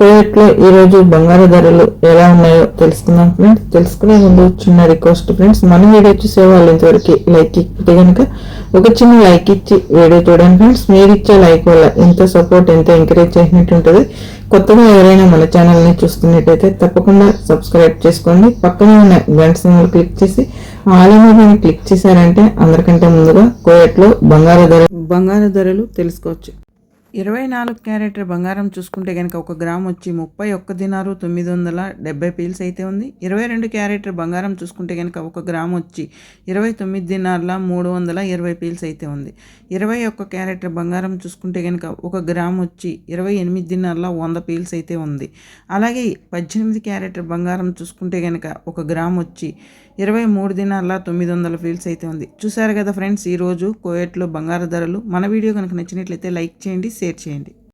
కోయట్లో ఈరోజు బంగారు ధరలు ఎలా ఉన్నాయో తెలుసుకుందాం ఫ్రెండ్స్. తెలుసుకునే ముందు చిన్న రిక్వెస్ట్ ఫ్రెండ్స్. మన వీడియో చూసే వాళ్ళు ఇంతవరకు లైక్ ఇస్తే కనుక ఒక చిన్న లైక్ ఇచ్చి వీడియో చూడండి ఫ్రెండ్స్. మీరు ఇచ్చే లైక్ వల్ల ఎంత సపోర్ట్ ఎంత ఎంకరేజ్ చేసినట్టు ఉంటుంది. కొత్తగా ఎవరైనా మన ఛానల్ని చూస్తున్నట్టయితే తప్పకుండా సబ్స్క్రైబ్ చేసుకోండి. పక్కనే ఉన్న గంట సింబల్ క్లిక్ చేసి ఆల్ క్లిక్ చేశారంటే అందరికంటే ముందుగా కోయట్లో బంగారు ధర బంగారు ధరలు తెలుసుకోవచ్చు. ఇరవై నాలుగు క్యారెట్ బంగారం చూసుకుంటే కనుక ఒక గ్రామ్ వచ్చి ముప్పై ఒక్క దినారు తొమ్మిది వందల డెబ్బై పీల్స్ అయితే ఉంది. ఇరవై రెండు క్యారెట్ బంగారం చూసుకుంటే కనుక ఒక గ్రామ్ వచ్చి ఇరవై తొమ్మిది దినార్ల మూడు వందల ఇరవై పీల్స్ అయితే ఉంది. ఇరవై ఒక్క క్యారెట్ బంగారం చూసుకుంటే కనుక ఒక గ్రామ్ వచ్చి ఇరవై ఎనిమిది దినార్ల వంద పీల్స్ అయితే ఉంది. అలాగే పద్దెనిమిది క్యారెట్ బంగారం చూసుకుంటే కనుక ఒక గ్రామ్ వచ్చి ఇరవై మూడు దినాల తొమ్మిది వందల ఫీల్స్ అయితే ఉంది. చూసారు కదా ఫ్రెండ్స్ ఈరోజు కోయట్లో బంగారు ధరలు. మన వీడియో కనుక నచ్చినట్లయితే లైక్ చేయండి షేర్ చేయండి.